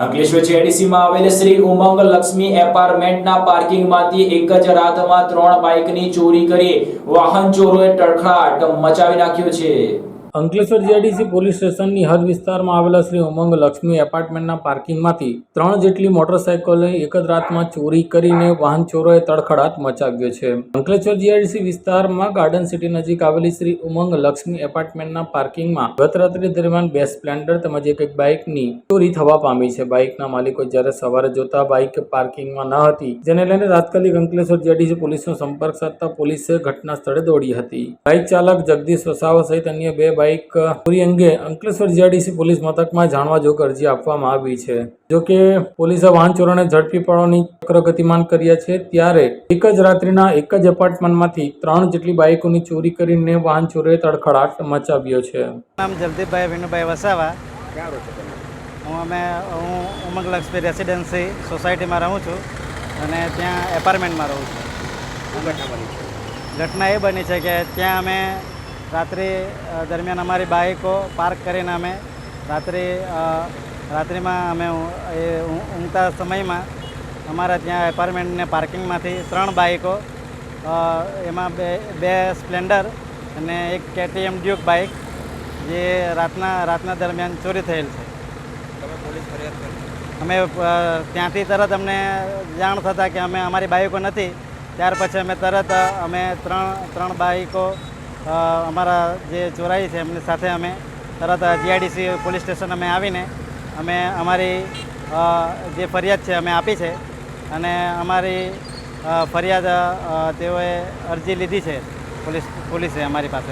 અંકલેશ્વર જેડીસીમાં આવેલ શ્રી ઉમંગ લક્ષ્મી એપાર્ટમેન્ટના પાર્કિંગમાંથી એક જ રાતમાં ત્રણ બાઇકની ચોરી કરી વાહન ચોરોએ તડખડાટ મચાવી નાખ્યો છે. અંકલેશ્વર જીઆઈડીસી પોલીસ સ્ટેશનની હદ વિસ્તારમાં આવેલા શ્રી ઉમંગ લક્ષ્મી એપાર્ટમેન્ટના પાર્કિંગમાંથી ત્રણ જેટલી મોટરસાઇકલો એક જ રાતમાં ચોરી કરીને વાહન ચોરોએ તડખડાટ મચાવ્યો છે. અંકલેશ્વર જીઆઈડીસી વિસ્તારમાં ગાર્ડન સિટી નજીક આવેલી શ્રી ઉમંગ લક્ષ્મી એપાર્ટમેન્ટના પાર્કિંગમાં ગત રાત્રિ દરમિયાન બે સ્પ્લેન્ડર તેમજ એક એક બાઇકની ચોરી થવા પામી છે. બાઇકના માલિકો જ્યારે સવારે જોતા બાઇક પાર્કિંગમાં ન હતી, જેને લઈને તાત્કાલિક અંકલેશ્વર જીઆઈડીસી પોલીસનો સંપર્ક સાધતા પોલીસે ઘટના સ્થળે દોડી હતી. બાઇક ચાલક જગદીશ વસાવા સહિત અન્ય બે બાઇક ચોરી અંગે અંકલેશ્વર જીઆરડીસી પોલીસ મથકમાં જાણવા જોગ અરજી આપવામાં આવી છે. જો કે પોલીસે વાહન ચોરોને ઝડપી પાડવાની ચક્ર ગતિમાન કર્યા છે ત્યારે એક જ રાત્રિના એક જ એપાર્ટમેન્ટમાંથી ત્રણ જેટલી બાઇકોની ચોરી કરીને વાહન ચોરોએ તડખડાટ મચાવ્યો છે. નામ જગદીપભાઈ વિનુભાઈ વસાવા. હું અમે હું ઉમંગ લક્ષ્મી રેસિડેન્સી સોસાયટીમાં રહું છું અને ત્યાં એપાર્ટમેન્ટમાં રહું છું? ઘટના એ બની છે કે ત્યાં અમે રાત્રિ દરમિયાન અમારી બાઇકો પાર્ક કરીને અમે રાત્રિ રાત્રિમાં અમે એ ઊંઘતા સમયમાં અમારા ત્યાં એપાર્ટમેન્ટને પાર્કિંગમાંથી ત્રણ બાઇકો એમાં બે બે સ્પ્લેન્ડર અને એક કેટીએમ ડ્યુક બાઇક જે રાતના રાતના દરમિયાન ચોરી થયેલ છે. અમે ત્યાંથી તરત અમને જાણ થતાં કે અમે અમારી બાઇકો નથી. ત્યાર પછી અમે તરત અમે ત્રણ ત્રણ બાઇકો અમારા જે ચોરાઈ છે, એમની સાથે અમે તરત જીઆઈડીસી પોલીસ સ્ટેશન અમે આવીને અમે અમારી જે ફરિયાદ છે અમે આપી છે. અને અમારી ફરિયાદ તેઓએ અરજી લીધી છે પોલીસ, પોલીસે અમારી પાસે.